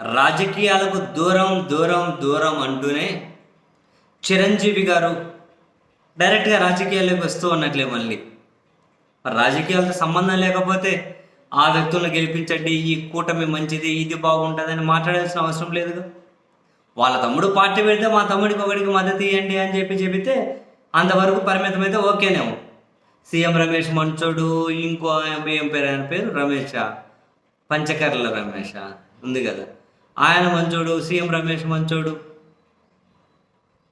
రాజకీయాలకు దూరం దూరం దూరం అంటూనే చిరంజీవి గారు డైరెక్ట్గా రాజకీయాల్లోకి వస్తూ ఉన్నట్లే మళ్ళీ. రాజకీయాలతో సంబంధం లేకపోతే ఆ వ్యక్తులను గెలిపించండి ఈ కూటమి మంచిది ఇది బాగుంటుందని మాట్లాడాల్సిన అవసరం లేదుగా. వాళ్ళ తమ్ముడు పార్టీ పెడితే మా తమ్ముడికి ఒకడికి మద్దతు ఇవ్వండి అని చెప్పి చెబితే అంతవరకు పరిమితమైతే ఓకేనేమో. సీఎం రమేష్ మంచోడు ఇంకో ఏం పేరు ఆయన పేరు రమేష? పంచకర్ల రమేష? ఉంది కదా. ఆయన మంచోడు సీఎం రమేష్ మంచోడు.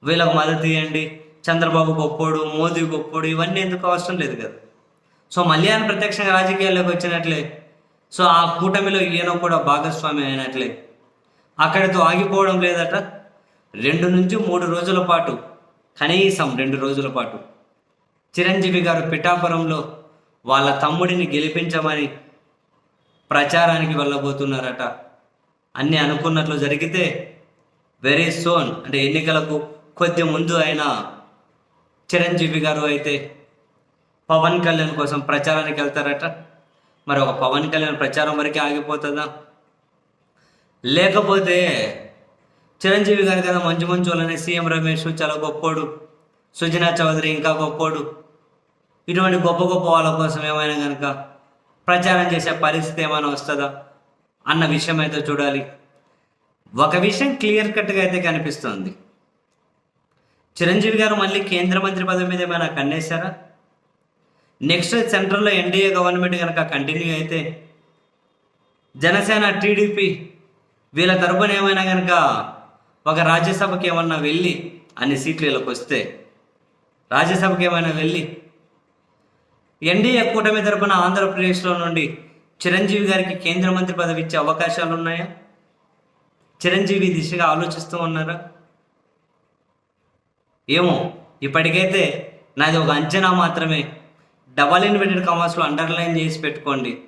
వీళ్ళకు మద్దతు ఇవ్వండి. చంద్రబాబు గొప్పోడు మోదీ గొప్పోడు ఇవన్నీ ఎందుకు అవసరం లేదు కదా. సో మళ్ళీ ఆయన ప్రత్యక్షంగా రాజకీయాల్లోకి వచ్చినట్లే. సో ఆ కూటమిలో ఈయన కూడా భాగస్వామి అయినట్లే. అక్కడితో ఆగిపోవడం లేదట. రెండు నుంచి మూడు రోజుల పాటు కనీసం రెండు రోజుల పాటు చిరంజీవి గారు పిఠాపురంలో వాళ్ళ తమ్ముడిని గెలిపించమని ప్రచారానికి వెళ్ళబోతున్నారట. అన్నీ అనుకున్నట్లు జరిగితే వెరీ సోన్ అంటే ఎన్నికలకు కొద్ది ముందు అయిన చిరంజీవి గారు అయితే పవన్ కళ్యాణ్ కోసం ప్రచారానికి వెళ్తారట. మరి ఒక పవన్ కళ్యాణ్ ప్రచారం వరకే ఆగిపోతుందా? లేకపోతే చిరంజీవి గారు కదా మంచి మంచి వాళ్ళనే సీఎం రమేష్ చాలా గొప్పోడు. సుజనా చౌదరి ఇంకా గొప్పోడు. ఇటువంటి గొప్ప గొప్ప వాళ్ళ కోసం ఏమైనా కనుక ప్రచారం చేసే పరిస్థితి ఏమైనా వస్తుందా? అన్న విషయం అయితే చూడాలి. ఒక విషయం క్లియర్ కట్గా అయితే కనిపిస్తుంది. చిరంజీవి గారు మళ్ళీ కేంద్ర మంత్రి పదవి మీద ఏమైనా కన్నేశారా? నెక్స్ట్ సెంట్రల్లో ఎన్డీఏ గవర్నమెంట్ కనుక కంటిన్యూ అయితే జనసేన టీడీపీ వీళ్ళ తరపున ఏమైనా కనుక ఒక రాజ్యసభకి ఏమన్నా వెళ్ళి అన్ని సీట్లు వీళ్ళకి వస్తే రాజ్యసభకి ఏమైనా వెళ్ళి ఎన్డీఏ కూటమి తరపున ఆంధ్రప్రదేశ్లో నుండి చిరంజీవి గారికి కేంద్ర మంత్రి పదవి ఇచ్చే అవకాశాలు ఉన్నాయా? చిరంజీవి దిశగా ఆలోచిస్తూ ఉన్నారా? ఏమో ఇప్పటికైతే నాది ఒక అంచనా మాత్రమే. డబల్ ఇన్వర్టెడ్ కమర్స్లో అండర్లైన్ చేసి పెట్టుకోండి.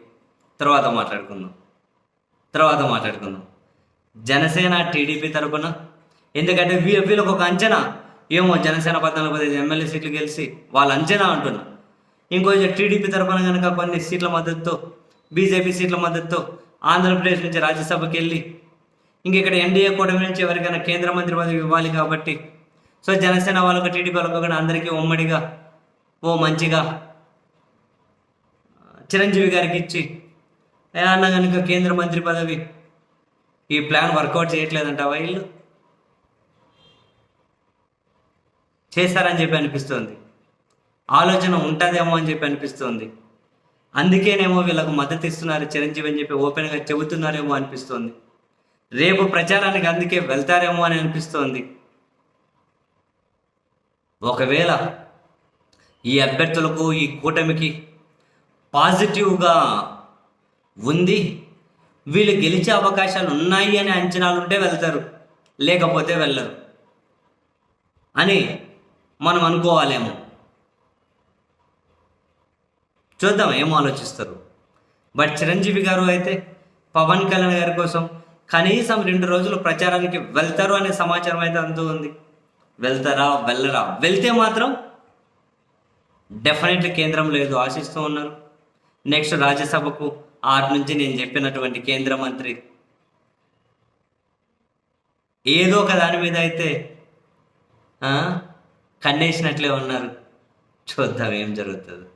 తర్వాత మాట్లాడుకుందాం. తర్వాత మాట్లాడుకుందాం. జనసేన టీడీపీ తరపున? ఎందుకంటే వీళ్ళకి ఒక అంచనా. ఏమో జనసేన పద్నాలుగు పదిహేను ఎమ్మెల్యే సీట్లు గెలిచి వాళ్ళ అంచనా అంటున్నా. ఇంకో టీడీపీ తరపున కనుక కొన్ని సీట్ల మద్దతుతో బీజేపీ సీట్ల మద్దతుతో ఆంధ్రప్రదేశ్ నుంచి రాజ్యసభకి వెళ్ళి ఇంక ఇక్కడ ఎన్డీఏ కూటమి నుంచి ఎవరికైనా కేంద్ర మంత్రి పదవి ఇవ్వాలి కాబట్టి సో జనసేన వాళ్ళకు టీడీపీ వాళ్ళకు కూడా అందరికీ ఉమ్మడిగా ఓ మంచిగా చిరంజీవి గారికి ఇచ్చి అన్న కనుక కేంద్ర మంత్రి పదవి ఈ ప్లాన్ వర్కౌట్ చేయట్లేదంట వీళ్ళు చేస్తారని చెప్పి అనిపిస్తుంది. ఆలోచన ఉంటుందేమో అని చెప్పి అనిపిస్తుంది. అందుకేనేమో వీళ్ళకు మద్దతు ఇస్తున్నారు చిరంజీవి అని చెప్పి ఓపెన్గా చెబుతున్నారేమో అనిపిస్తోంది. రేపు ప్రచారానికి అందుకే వెళ్తారేమో అని అనిపిస్తోంది. ఒకవేళ ఈ అభ్యర్థులకు ఈ కూటమికి పాజిటివ్గా ఉంది వీళ్ళు గెలిచే అవకాశాలు ఉన్నాయి అనే అంచనాలు ఉంటే వెళ్తారు లేకపోతే వెళ్ళరు అని మనం అనుకోవాలేమో. చూద్దాం ఏం ఆలోచిస్తారు? బట్ చిరంజీవి గారు అయితే పవన్ కళ్యాణ్ గారి కోసం కనీసం రెండు రోజులు ప్రచారానికి వెళ్తారు అనే సమాచారం అయితే అంతూ ఉంది. వెళ్తారా వెళ్ళరా? వెళ్తే మాత్రం డెఫినెట్లీ కేంద్రం లేదు ఆశిస్తూ ఉన్నారు. నెక్స్ట్ రాజ్యసభకు ఆరు నుంచి నేను చెప్పినటువంటి కేంద్ర మంత్రి ఏదో ఒక దాని మీద అయితే కన్నేసినట్లే ఉన్నారు. చూద్దాం ఏం జరుగుతుంది.